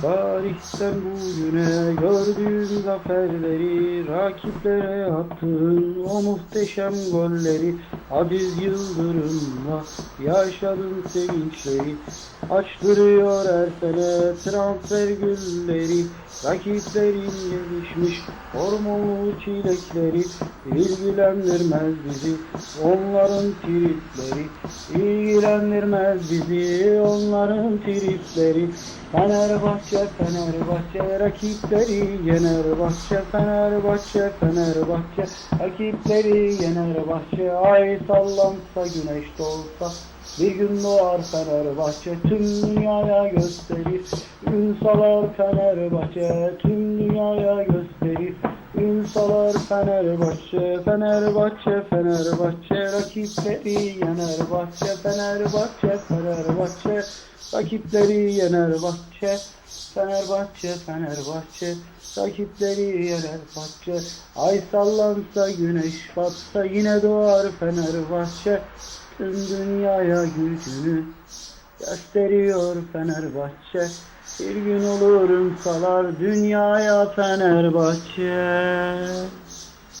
Tarihten bugüne gördüğün zaferleri Rakiplere attığın o muhteşem golleri Aziz Yıldırım'la yaşadın sevinçleri Açtırıyor her sene. Transfer gülleri Rakiplerin gelişmiş hormonlu çilekleri ilgilendirmez bizi. Onların tripleri ilgilendirmez bizi. Onların tripleri Fenerbahçe Fenerbahçe rakipleri yener Bahçe Fenerbahçe Fenerbahçe rakipleri yener Bahçe ay sallansa güneş doğsa bir gün doğar Fenerbahçe tüm dünyaya gösterir. Ünsalar Fenerbahçe tüm dünyaya gösterir Ünsalar Fenerbahçe Fenerbahçe Fenerbahçe. Rakipleri yener Bahçe Fenerbahçe Fenerbahçe. Rakipleri yener Bahçe Fenerbahçe Fenerbahçe. Rakipleri yener Bahçe. Ay sallansa güneş batsa yine doğar Fenerbahçe. Tüm dünyaya gücünü gösteriyor Fenerbahçe. Bir gün olurum salar dünyaya Fenerbahçe